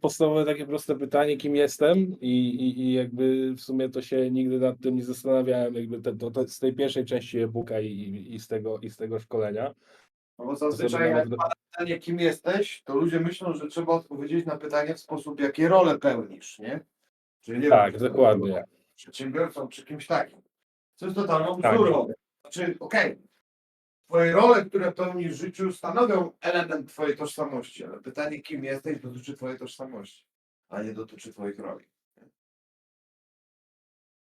podstawowe takie proste pytanie, kim jestem i, i, i jakby w sumie to się nigdy nad tym nie zastanawiałem, jakby te, to, to z tej pierwszej części e-booka i, i, z tego, i z tego szkolenia. No bo zazwyczaj jak pada pytanie, kim jesteś, to ludzie myślą, że trzeba odpowiedzieć na pytanie w sposób, jakie role pełnisz, nie? Czyli nie Tak, wiem, dokładnie. Przedsiębiorcą, czy kimś takim. Co jest totalną Tak. bzdurą. Znaczy, okej, twoje role, które pełnisz w życiu stanowią element twojej tożsamości, ale pytanie, kim jesteś, dotyczy twojej tożsamości, a nie dotyczy twoich roli.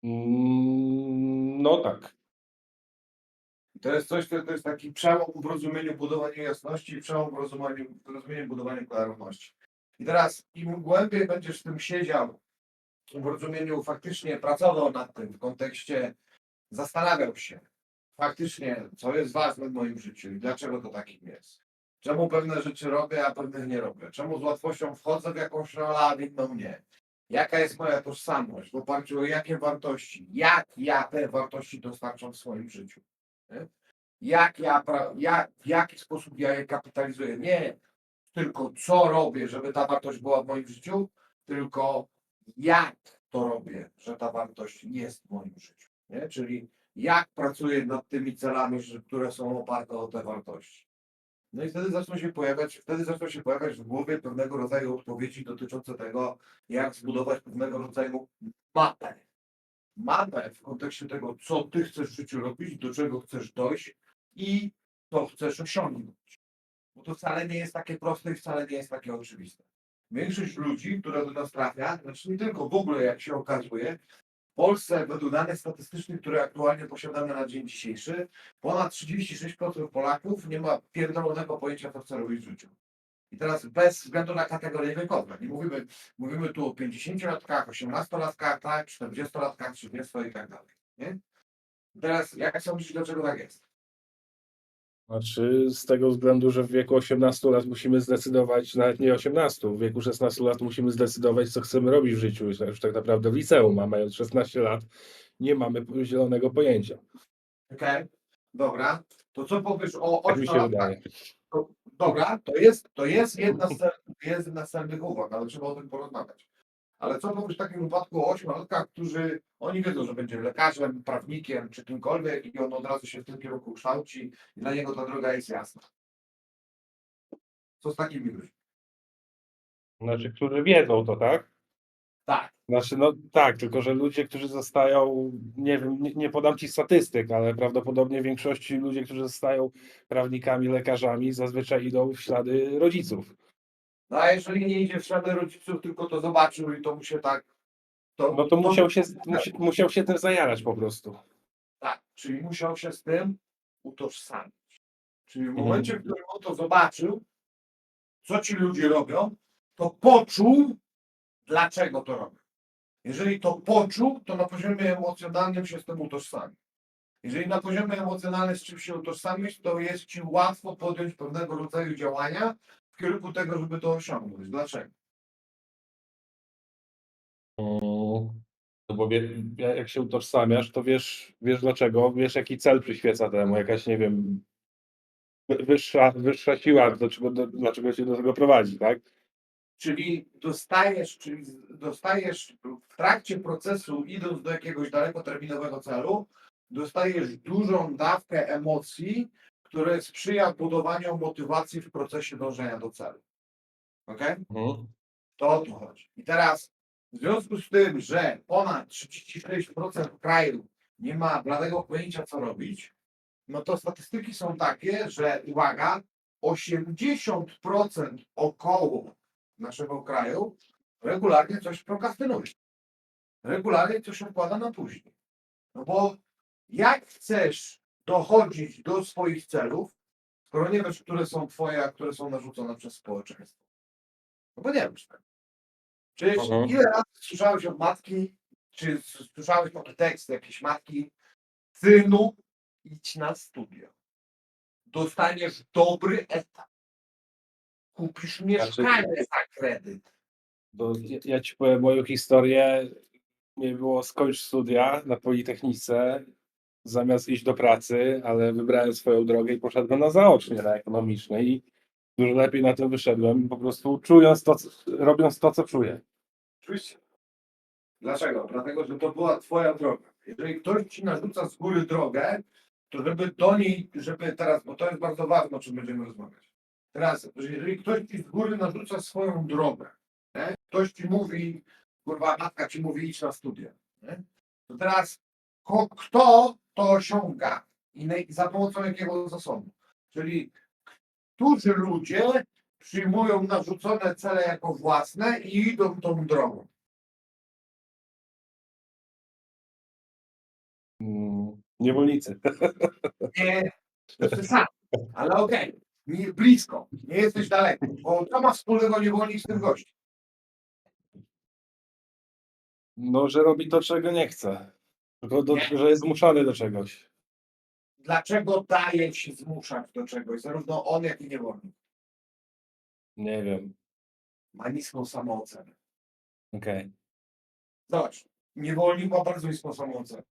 Mm, No tak. I To jest coś, to, to jest taki przełom w rozumieniu budowaniu jasności i przełom w rozumieniu, w rozumieniu budowaniu klarowności. I teraz im głębiej będziesz w tym siedział, w rozumieniu faktycznie pracował nad tym w kontekście zastanawiał się faktycznie, co jest ważne w moim życiu i dlaczego to takim jest. Czemu pewne rzeczy robię, a pewnych nie robię. Czemu z łatwością wchodzę w jakąś rolę, a w inną nie. Jaka jest moja tożsamość, w oparciu o jakie wartości, jak ja te wartości dostarczam w swoim życiu jak ja, jak, w jaki sposób ja je kapitalizuję. Nie tylko co robię, żeby ta wartość była w moim życiu, tylko jak to robię, że ta wartość jest w moim życiu. Nie? Czyli jak pracuję nad tymi celami, które są oparte o te wartości. No i wtedy zaczną się pojawiać, wtedy zaczną się pojawiać w głowie pewnego rodzaju odpowiedzi dotyczące tego, jak zbudować pewnego rodzaju mapę mapę w kontekście tego, co ty chcesz w życiu robić, do czego chcesz dojść i co chcesz osiągnąć. Bo to wcale nie jest takie proste i wcale nie jest takie oczywiste. Większość ludzi, która do nas trafia, znaczy nie tylko w ogóle jak się okazuje, Polsce według danych statystycznych, które aktualnie posiadamy na dzień dzisiejszy, ponad 36% Polaków nie ma pierdolonego pojęcia, co chce robić w życiu. I teraz bez względu na kategorie wiekowe. Nie mówimy, mówimy tu o 50-latkach, 18-latkach, tak, 40-latkach, 30 i tak dalej. Nie? Teraz jak sądzisz, dlaczego tak jest? Znaczy z tego względu, że w wieku 18 lat musimy zdecydować, nawet nie 18, w wieku 16 lat musimy zdecydować, co chcemy robić w życiu. Już tak naprawdę w liceum, a mając 16 lat, nie mamy zielonego pojęcia. Okej, dobra. To co powiesz o Tak mi się 8 wydaje. To, dobra, to jest, to jest jedna z jest jedna z uwag, ale trzeba o tym porozmawiać. Ale co powiesz w takim wypadku o ośmiolatkach, którzy oni wiedzą, że będzie lekarzem, prawnikiem czy kimkolwiek i on od razu się w tym kierunku kształci i dla niego ta droga jest jasna. Co z takimi ludźmi? Znaczy, którzy wiedzą to, tak? Tak. Znaczy, no tak, tylko że ludzie, którzy zostają, nie wiem, nie, nie podam ci statystyk, ale prawdopodobnie w większości ludzie, którzy zostają prawnikami, lekarzami, zazwyczaj idą w ślady rodziców. No a jeżeli nie idzie w ślady rodziców, tylko to zobaczył i to mu się tak. To, No to musiał się, musi, musiał się tym zajarać po prostu. Tak, czyli musiał się z tym utożsamić. Czyli w Mhm. momencie, w którym on to zobaczył, co ci ludzie robią, to poczuł, dlaczego to robią. Jeżeli to poczuł, to na poziomie emocjonalnym się z tym utożsami. Jeżeli na poziomie emocjonalnym z czymś się utożsamić, to jest ci łatwo podjąć pewnego rodzaju działania kierunku tego, żeby to osiągnąć. Dlaczego? No bo wie, jak się utożsamiasz, to wiesz, wiesz dlaczego, wiesz jaki cel przyświeca temu, jakaś, nie wiem, wy- wyższa, wyższa siła, dlaczego, do, dlaczego cię do tego prowadzi, tak? Czyli dostajesz, czyli dostajesz w trakcie procesu, idąc do jakiegoś dalekoterminowego celu, dostajesz dużą dawkę emocji, które sprzyja budowaniu motywacji w procesie dążenia do celu. Ok? To o to chodzi. I teraz w związku z tym, że ponad 36% kraju nie ma bladego pojęcia, co robić, no to statystyki są takie, że uwaga, 80% około naszego kraju regularnie coś prokrastynuje. Regularnie coś odkłada na później. No bo jak chcesz dochodzić do swoich celów, skoro nie wiesz, które są twoje, a które są narzucone przez społeczeństwo? No bo nie wiesz tego. Przecież Mhm. ile razy słyszałeś od matki, czy słyszałeś taki tekst jakiejś matki, synu, idź na studia. Dostaniesz dobry etat. Kupisz mieszkanie za kredyt. Bo ja, ja ci powiem moją historię. Nie było skończ studia na Politechnice, zamiast iść do pracy, ale wybrałem swoją drogę i poszedłem na zaocznie, na ekonomiczne i Dużo lepiej na tym wyszedłem, po prostu czując to, robiąc to, co czuję. Oczywiście. Dlaczego? Dlatego, że to była twoja droga. Jeżeli ktoś ci narzuca z góry drogę, to żeby do niej, żeby teraz, bo to jest bardzo ważne, o czym będziemy rozmawiać. Teraz, że jeżeli ktoś ci z góry narzuca swoją drogę, nie? ktoś ci mówi, kurwa, matka ci mówi idź na studia, nie? to teraz kto to osiąga i za pomocą jakiego zasobu? Czyli którzy ludzie przyjmują narzucone cele jako własne i idą tą drogą. Mm, Niewolnicy. Nie, to sam, ale okej, nie blisko, nie jesteś daleko, bo co ma wspólnego niewolnik z tym gościem? No, że robi to, czego nie chce. Tylko do, Nie. że jest zmuszany do czegoś. Dlaczego daje się zmuszać do czegoś, zarówno on, jak i niewolnik? Nie wiem. Ma niską samoocenę. Okej. Zobacz, niewolnik ma bardzo niską samoocenę.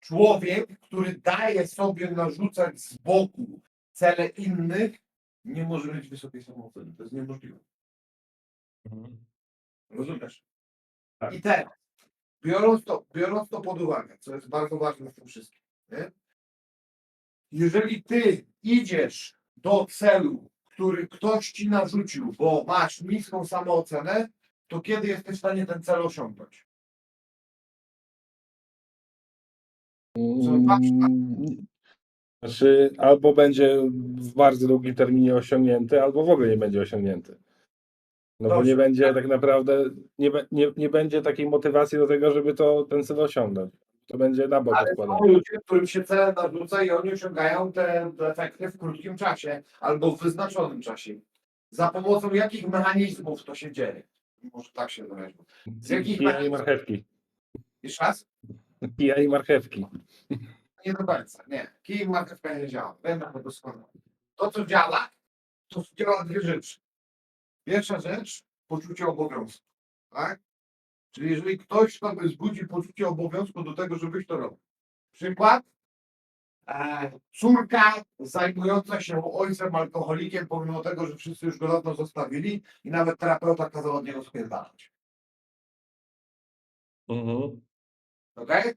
Człowiek, który daje sobie narzucać z boku cele innych, nie może mieć wysokiej samooceny. To jest niemożliwe. Mhm. Rozumiesz? Tak. I teraz, biorąc to, biorąc to pod uwagę, co jest bardzo ważne w tym wszystkim, nie? jeżeli ty idziesz do celu, który ktoś ci narzucił, bo masz niską samoocenę, to kiedy jesteś w stanie ten cel osiągnąć? Mm, Znaczy, albo będzie w bardzo długim terminie osiągnięty, albo w ogóle nie będzie osiągnięty. No bo Dobrze. nie będzie tak naprawdę, nie, be- nie, nie będzie takiej motywacji do tego, żeby to, ten cel osiągnąć. To będzie na bok Ale odkładane. są ludzie, którym się cele narzuca i oni osiągają te te efekty w krótkim czasie albo w wyznaczonym czasie. Za pomocą jakich mechanizmów to się dzieje? Może tak się wyraźmy. Z jakich Kija i marchewki. Jeszcze raz? Kija i marchewki. Nie do końca, nie. Kij i marchewka nie działa. Wiem to doskonale. To, co działa, to działa dwie rzeczy. Pierwsza rzecz, poczucie obowiązku. Tak? Czyli jeżeli ktoś sobie zbudzi poczucie obowiązku do tego, żebyś to robił. Przykład. E, córka zajmująca się ojcem alkoholikiem, pomimo tego, że wszyscy już go dawno zostawili i nawet terapeuta kazał od niego spierdalać. Mhm. Okej?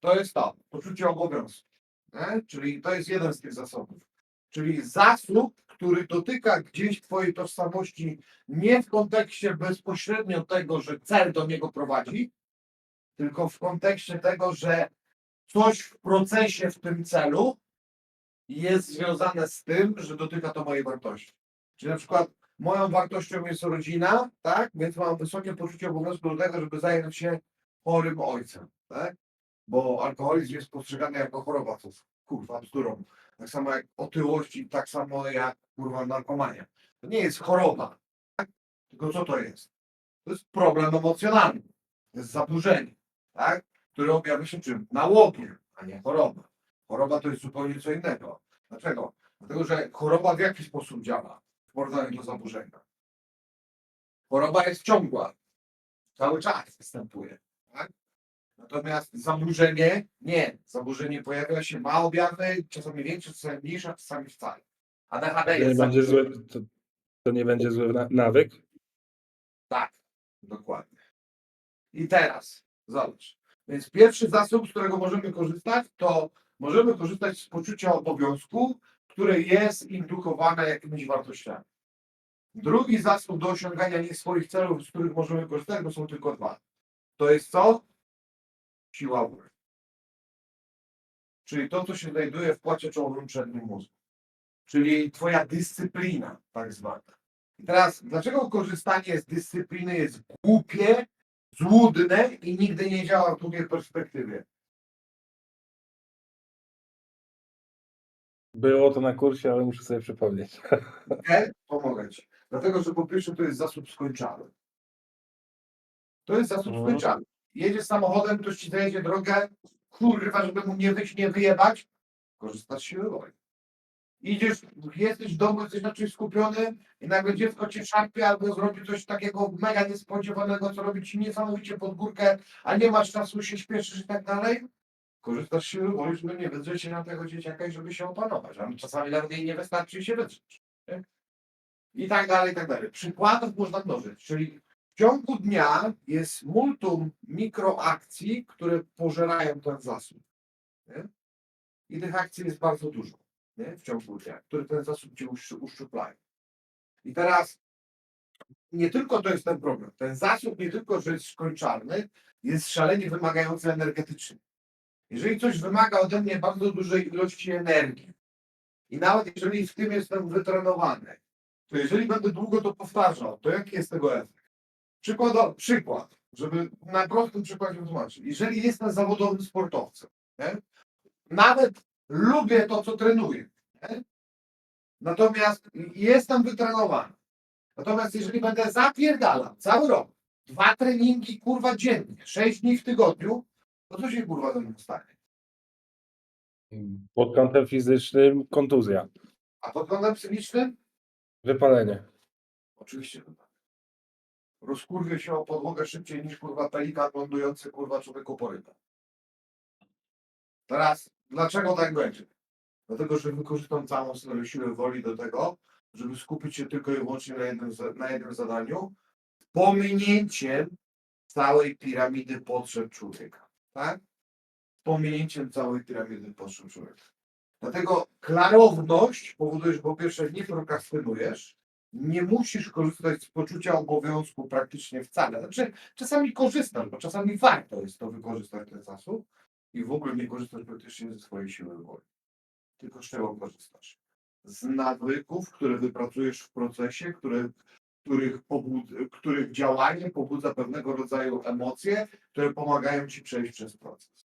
To jest to, poczucie obowiązku. Nie? Czyli to jest jeden z tych zasobów. Czyli zasób, który dotyka gdzieś Twojej tożsamości nie w kontekście bezpośrednio tego, że cel do niego prowadzi, tylko w kontekście tego, że coś w procesie w tym celu jest związane z tym, że dotyka to mojej wartości. Czyli na przykład moją wartością jest rodzina, tak? Więc mam wysokie poczucie obowiązku do tego, żeby zająć się chorym ojcem, tak? Bo alkoholizm jest postrzegany jako choroba, co kurwa bzdurą. Tak samo jak otyłość i tak samo jak kurwa narkomania. To nie jest choroba, tak? Tylko co to jest? To jest problem emocjonalny. To jest zaburzenie, tak? Które objawia się czym? Nałogiem, a nie choroba. Choroba to jest zupełnie co innego. Dlaczego? Dlatego, że choroba w jaki sposób działa w porównaniu do zaburzenia? Choroba jest ciągła. Cały czas występuje. Tak? Natomiast zaburzenie nie. Zaburzenie pojawia się, ma objawy, czasami większe, czasami mniejsze, czasami wcale. ADHD To nie jest będzie zaburzenie. zły, to, to nie będzie zły na, nawyk. Tak, dokładnie. I teraz, zobacz. Więc pierwszy zasób, z którego możemy korzystać, to możemy korzystać z poczucia obowiązku, które jest indukowane jakimiś wartościami. Drugi zasób do osiągania nie swoich celów, z których możemy korzystać, bo są tylko dwa. To jest co? Siła woli. Czyli to, co się znajduje w płacie czołowym przednim mózgu. Czyli twoja dyscyplina, tak zwana. I teraz, dlaczego korzystanie z dyscypliny jest głupie, złudne i nigdy nie działa w długiej perspektywie? Było to na kursie, ale muszę sobie przypomnieć. Nie? Pomogę ci. Dlatego, że po pierwsze to jest zasób skończalny. To jest zasób Mhm. skończalny. Jedziesz samochodem, ktoś ci zajedzie drogę, kurwa, żeby mu nie wyjść, nie wyjebać, korzystasz z siły woli. Idziesz, jesteś w domu, jesteś na czymś skupiony i nagle dziecko cię szarpie albo zrobi coś takiego mega niespodziewanego, co robi ci niesamowicie pod górkę, a nie masz czasu, się śpieszysz i tak dalej. Korzystasz z siły woli, żeby nie wydrzeć się na tego dzieciaka i żeby się opanować. A czasami nawet jej nie wystarczy się wydrzeć. i tak dalej, i tak dalej. Przykładów można mnożyć, czyli w ciągu dnia jest multum mikroakcji, które pożerają ten zasób. Nie? I tych akcji jest bardzo dużo nie? w ciągu dnia, które ten zasób ci uszczu- uszczuplają. I teraz nie tylko to jest ten problem. Ten zasób nie tylko, że jest skończalny, jest szalenie wymagający energetycznie. Jeżeli coś wymaga ode mnie bardzo dużej ilości energii i nawet jeżeli w tym jestem wytrenowany, to jeżeli będę długo to powtarzał, to jaki jest tego efekt? Przykład, przykład żeby na prostym przykładzie wytłumaczyć. Jeżeli jestem zawodowym sportowcem, nie? nawet lubię to, co trenuję, nie? natomiast jestem wytrenowany. Natomiast jeżeli będę zapierdalał cały rok, dwa treningi kurwa dziennie, sześć dni w tygodniu, to co się kurwa ze mną stanie? Pod kątem fizycznym kontuzja, A pod kątem psychicznym? wypalenie. Oczywiście, że tak. Rozkurwię się o podłogę szybciej niż kurwa pelikan lądujący kurwa człowieku po rybę. Teraz, dlaczego tak będzie? Dlatego, że wykorzystam całą swoją siłę woli do tego, żeby skupić się tylko i wyłącznie na jednym, na jednym zadaniu, pominięciem całej piramidy potrzeb człowieka. Tak? Pominięciem całej piramidy potrzeb człowieka. Dlatego klarowność powoduje, że po pierwsze nie prokrastynujesz, nie musisz korzystać z poczucia obowiązku praktycznie wcale. Znaczy, czasami korzystasz, bo czasami warto jest to wykorzystać ten zasób i w ogóle nie korzystasz praktycznie ze swojej siły woli. Tylko z czego korzystasz? Z nawyków, które wypracujesz w procesie, które, których, pobud, których działanie pobudza pewnego rodzaju emocje, które pomagają ci przejść przez proces.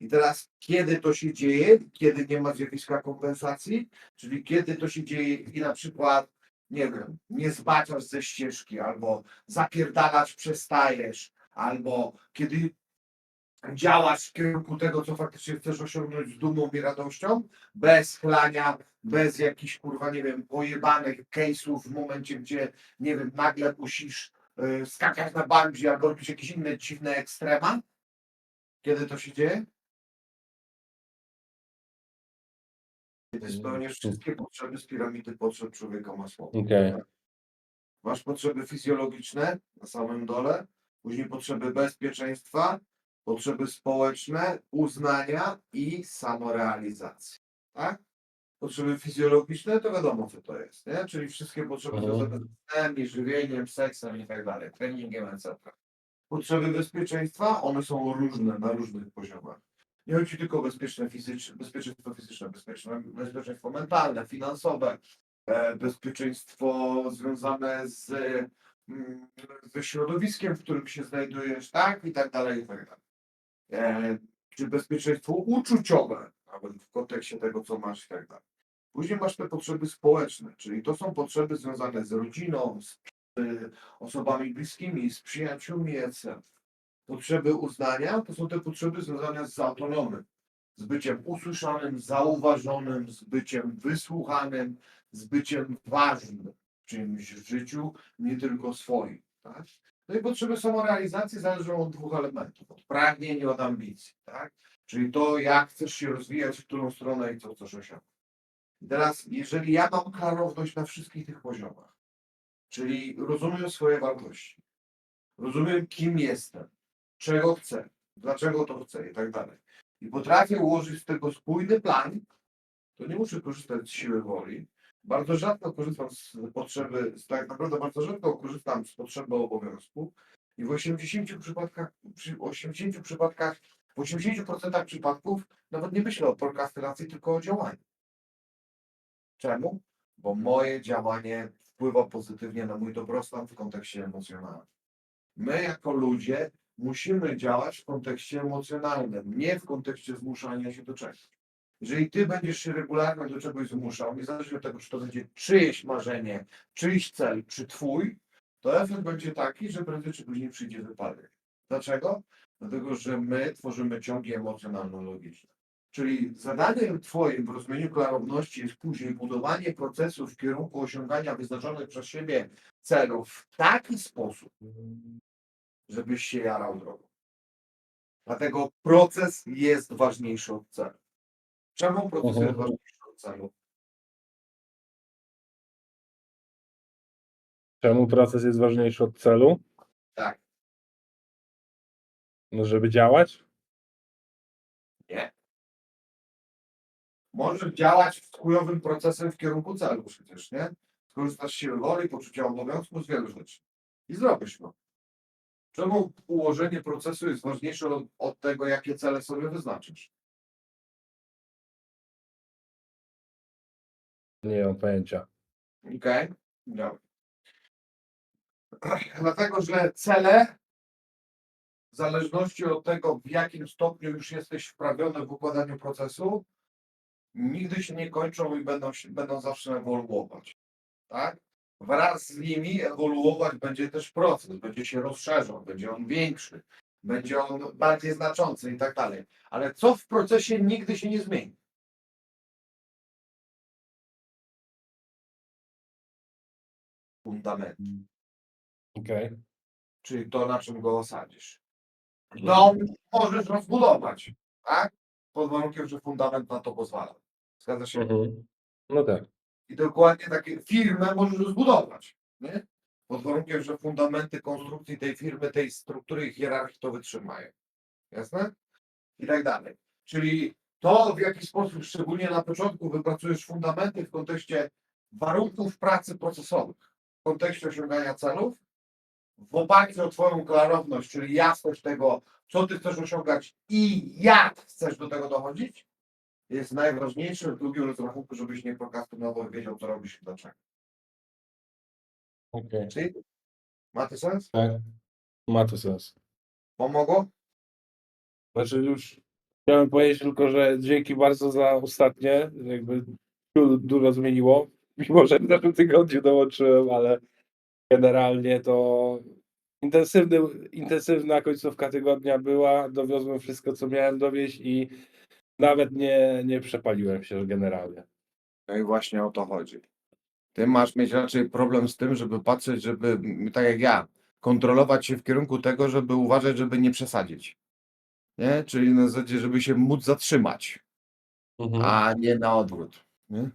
I teraz, kiedy to się dzieje, kiedy nie ma zjawiska kompensacji, czyli kiedy to się dzieje i na przykład, nie wiem, nie zbaczasz ze ścieżki, albo zapierdalać przestajesz, albo kiedy działasz w kierunku tego, co faktycznie chcesz osiągnąć z dumą i radością, bez chlania, bez jakichś, kurwa, nie wiem, pojebanych case'ów w momencie, gdzie, nie wiem, nagle musisz y, skakać na bungee albo robić jakieś inne dziwne ekstrema. Kiedy to się dzieje? Kiedy spełniasz wszystkie potrzeby z piramidy potrzeb człowieka masłowa. Okej. Masz potrzeby fizjologiczne na samym dole, później potrzeby bezpieczeństwa, potrzeby społeczne, uznania i samorealizacji. Tak? Potrzeby fizjologiczne to wiadomo co to jest, nie? Czyli wszystkie potrzeby Mhm. związane z snem, żywieniem, seksem i tak dalej, treningiem, etc. Potrzeby bezpieczeństwa, one są różne na różnych poziomach. Nie chodzi tylko o bezpieczne fizyczne, bezpieczeństwo fizyczne, bezpieczne, bezpieczeństwo mentalne, finansowe, e, bezpieczeństwo związane z, mm, ze środowiskiem, w którym się znajdujesz, tak, i tak dalej, i tak dalej. E, Czy bezpieczeństwo uczuciowe, nawet w kontekście tego, co masz, i tak dalej. Później masz te potrzeby społeczne, czyli to są potrzeby związane z rodziną, z y, osobami bliskimi, z przyjaciółmi, etc. Potrzeby uznania to są te potrzeby związane z autonomem, z byciem usłyszanym, zauważonym, z byciem wysłuchanym, z byciem ważnym w czymś w życiu, nie tylko swoim. Tak? No i potrzeby samorealizacji zależą od dwóch elementów, od pragnień i od ambicji. Tak? Czyli to, jak chcesz się rozwijać, w którą stronę i co chcesz osiągnąć. Teraz, jeżeli ja mam klarowność na wszystkich tych poziomach, czyli rozumiem swoje wartości, rozumiem kim jestem, czego chcę, dlaczego to chcę i tak dalej. I potrafię ułożyć z tego spójny plan, to nie muszę korzystać z siły woli. Bardzo rzadko korzystam z potrzeby, tak naprawdę bardzo rzadko korzystam z potrzeby obowiązku i w 80 przypadkach, przy 80 przypadkach, w 80% przypadków nawet nie myślę o prokrastynacji, tylko o działaniu. Czemu? Bo moje działanie wpływa pozytywnie na mój dobrostan w kontekście emocjonalnym. My jako ludzie musimy działać w kontekście emocjonalnym, nie w kontekście zmuszania się do czegoś. Jeżeli ty będziesz się regularnie do czegoś zmuszał, niezależnie od tego, czy to będzie czyjeś marzenie, czyjś cel, czy twój, to efekt będzie taki, że prędzej czy później przyjdzie wypadek. Dlaczego? Dlatego, że my tworzymy ciągi emocjonalno-logiczne. Czyli zadaniem Twoim w rozumieniu klarowności jest później budowanie procesów w kierunku osiągania wyznaczonych przez siebie celów w taki sposób, żebyś się jarał drogą. Dlatego proces jest ważniejszy od celu. Czemu proces Mhm. jest ważniejszy od celu? Czemu proces jest ważniejszy od celu? Tak. No, żeby działać? Możesz działać w chujowym procesem w kierunku celu przecież, nie? Skorzystasz z siły woli, poczucia obowiązku, z wielu rzeczy. I zrobisz to. Czemu ułożenie procesu jest ważniejsze od, od tego, jakie cele sobie wyznaczysz? Nie mam pojęcia. Okej? Dobra. Dlatego, że cele, w zależności od tego, w jakim stopniu już jesteś wprawiony w układaniu procesu, nigdy się nie kończą i będą, się, będą zawsze ewoluować. Tak? Wraz z nimi ewoluować będzie też proces, będzie się rozszerzał, będzie on większy, będzie on bardziej znaczący i tak dalej. Ale co w procesie nigdy się nie zmieni? Fundament. Okej. czyli to, na czym go osadzisz. Dom możesz rozbudować, tak? Pod warunkiem, że fundament na to pozwala. Zgadza się? Mhm. No tak. I dokładnie takie firmę możesz rozbudować, nie? Pod warunkiem, że fundamenty konstrukcji tej firmy, tej struktury i hierarchii to wytrzymają. Jasne? I tak dalej. Czyli to, w jaki sposób, szczególnie na początku, wypracujesz fundamenty w kontekście warunków pracy procesowych, kontekście osiągania celów, w oparciu o Twoją klarowność, czyli jasność tego, co Ty chcesz osiągać i jak chcesz do tego dochodzić, jest najważniejsze w długim rozrachunku, żebyś nie prokrastynował i wiedział, co robisz i dlaczego. Okej. Czyli ma to sens? Tak. Ma to sens. Pomogło? Znaczy już chciałem powiedzieć tylko, że dzięki bardzo za ostatnie, jakby du- dużo zmieniło, mimo że w zeszłym tygodniu dołączyłem, ale generalnie to intensywny, intensywna końcówka tygodnia była, dowiozłem wszystko, co miałem dowieść i nawet nie, nie przepaliłem się generalnie. No i właśnie o to chodzi. Ty masz mieć raczej problem z tym, żeby patrzeć, żeby, tak jak ja, kontrolować się w kierunku tego, żeby uważać, żeby nie przesadzić. Nie? Czyli na zasadzie, żeby się móc zatrzymać, a nie na odwrót. Nie?